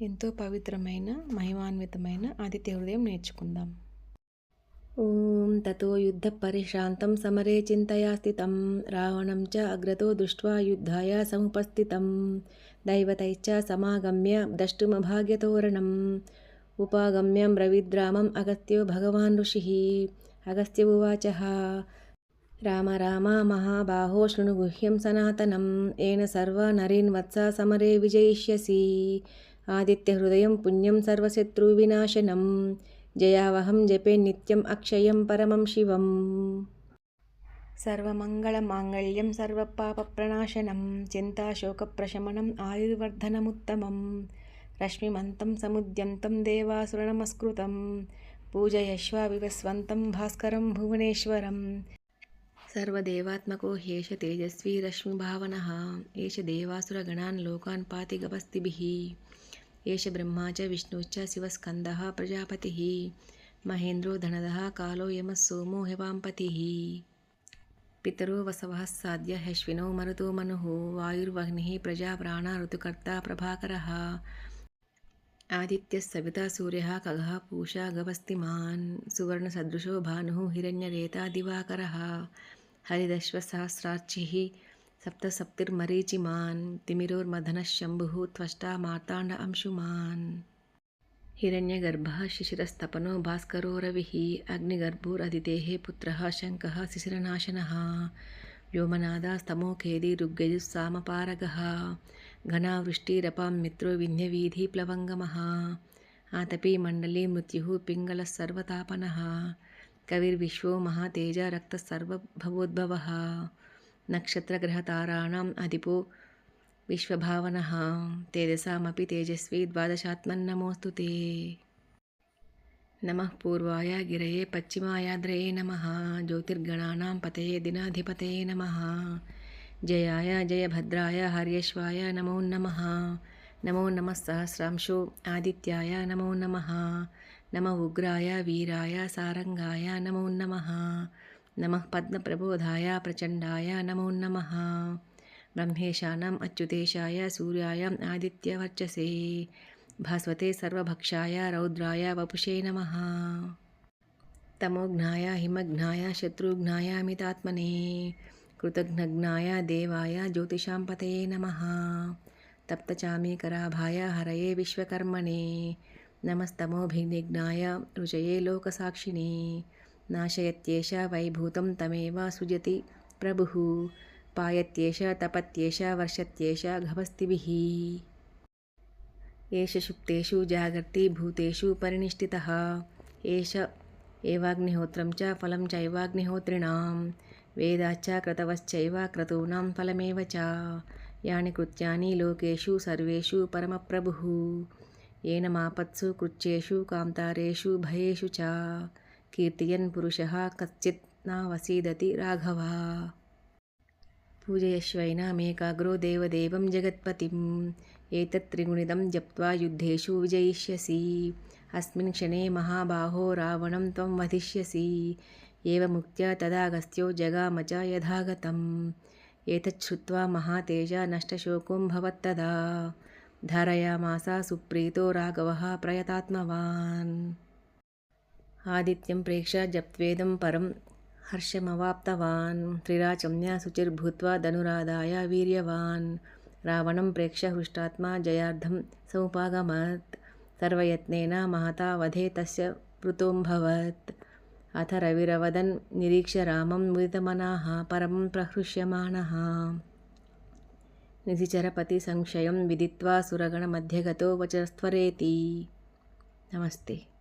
ఎంతో పవిత్రమైన మహిమాన్వితమైన ఆదిత్య హృదయం నేర్చుకుందాం. ఓం తతో యుద్ధ పరిశ్రాంతం సమరే చింతయా స్థితం రావణం చ అగ్రతో దృష్ట్వా యుద్ధాయ సముపస్థితం దైవతైశ్చ సమాగమ్య ద్రష్టుమభాగ్యతోరణం ఉపాగమ్యం రవిద్రామం అగస్త్యో భగవాన్ ఋషి అగస్త్య ఉవాచ రామ రామ మహాబాహో శృణుగుహ్యం సనాతనం ఏన సర్వ నరీన్వత్స సమరే విజయిష్యసి ఆదిత్యహృదయం పుణ్యం సర్వశత్రువినాశనం జయావహం జపే నిత్యం అక్షయం పరమం శివం. సర్వమంగళమాంగళ్యం సర్వపాపప్రణాశనం చింతాశోకప్రశమనం ఆయుర్వర్ధనముత్తమం. రశ్మిమంతం సముద్యంతం దేవాసురనమస్కృతం. పూజయశ్వావివస్వంతం భాస్కరం భువనేశ్వరం. సర్వదేవాత్మకో హ్యేష తేజస్వీ రశ్మిభావన. ఏష దేవాసురగణాన్ లోకాన్ పాతి గపస్తిభిः ఏష బ్రహ్మా చ విష్ణుశ్చ శివస్కంద ప్రజాపతి మహేంద్రో ధనద కాలో యమ సోమో హవాంపతి పితరో వసవ సాధ్య హ్యశ్వినో మరుతో మను వాయుర్వహ్ని ప్రజా ప్రాణ ఋతుకర్త ప్రభాకర ఆదిత్య సవిత సూర్య ఖగ పూషా గవస్తిమాన్ సువర్ణ సదృశో భాను హిరణ్యరేత దివాకర హరిదశ్వసహస్రార్చి సప్తసప్తిర్మరీచిమాన్ తిమిరోర్మధనశంభు త్వష్టా మార్తాండ అంశుమాన్. హిరణ్యగర్భ శిశిరస్తపనో భాస్కరో రవి అగ్నిగర్భోరదితే పుత్ర శంక శిశిరనాశన. వ్యోమనాదాస్తమోఖేది ఋగ్గజుస్సామపారగ ఘనావృష్టిరపాం మిత్రో విన్యవీధి ప్లవంగమ. ఆతపీ మండలీ మృత్యు పింగళ కవిర్విశ్వో మహాతేజ రక్తసర్వభవోద్భవ నక్షత్రగ్రహతారాణం అధిపో విశ్వభావన తేజసామపి తేజస్వి ద్వాదశాత్మన్నమోస్తు తే నమ పూర్వాయ గిరయే పశ్చిమాయాద్రయే నమ జ్యోతిర్గణానాం పతయే దినాధిపతయే నమ జయాయ జయభద్రాయ హర్యశ్వాయ నమో నమ నమో నమ సహస్రాంశో ఆదిత్యాయ నమో నమ నమ ఉగ్రాయ వీరాయ సారంగాయ నమో నమ నమ పద్మప్రబోధాయ ప్రచండాయ నమో నమ. బ్రహ్మేశానం అచ్యుతేశాయ సూర్యాయ ఆదిత్యవర్చసే. భాస్వతే సర్వభక్షాయ రౌద్రాయ వపుషే నమ. తమోఘ్నాయ హిమఘ్నాయ శత్రుఘ్నాయ అమితాత్మనే. కృతఘ్నఘ్నాయ దేవాయ జ్యోతిషాం పతయే నమ. తప్తచామీకరాభాయ హరయే విశ్వకర్మణే. నమస్తమోభిఘ్నిఘ్నాయ రుచయే లోకసాక్షిణే. నాశయత్యేష వైభూతం తమేవాసుజతి ప్రభు పాయత్యేష తపత్యేష వర్షత్యేష ఘవస్తిభి ఏష సుప్తేషు జాగర్తి భూతేషు పరినిష్ఠిత ఏష ఏవాగ్నిహోత్రం చ ఫలం చైవాగ్నిహోత్రిణాం వేదాచ క్రతవశ్చైవ క్రతూనాం ఫలమే చ యాని కృత్యాని లోకేషు సర్వేషు పరమప్రభు ఏనమాపత్సు కృత్యేషు కాంతారేషు భయేషు చ కీర్తియన్ పురుష కశ్చిత్ నా వసీదతి రాఘవ. పూజయశ్వైన మేకాగ్రో దేవదేవం జగత్పతిం. ఏతత్త్రిగుణితం జప్వా యుద్ధేషు విజయిష్యసి. అస్మిన్ క్షణే మహాబాహో రావణం త్వం వధిష్యసి. ఏవముక్త్యా తదాగస్త్యో జగామచ యథాగతం. ఏతచ్చుత్వా మహాతేజ నష్టశోకం భవత్తదా ధారయామాస సుప్రీతో రాఘవ ప్రయతాత్మవాన్. आदित्यं प्रेक्ष्य जप्त्वेदं परं हर्षमवाप्तवान्। त्रिराचम्य शुचिर्भूत्वा धनुरादाय वीर्यवान्। रावणं प्रेक्ष्य हृष्टात्मा जयार्धं समुपागमत्। सर्वयत्नेन महता वधे तस्य पृतोऽभवत् अथ रविरवदन् निरीक्ष्य रामं मुदितमनाः परमं प्रहृष्यमाणः। निधिचरपतिसंशयं विदित्वा सुरगणमध्यगतो वचस्त्वरेति। नमस्ते।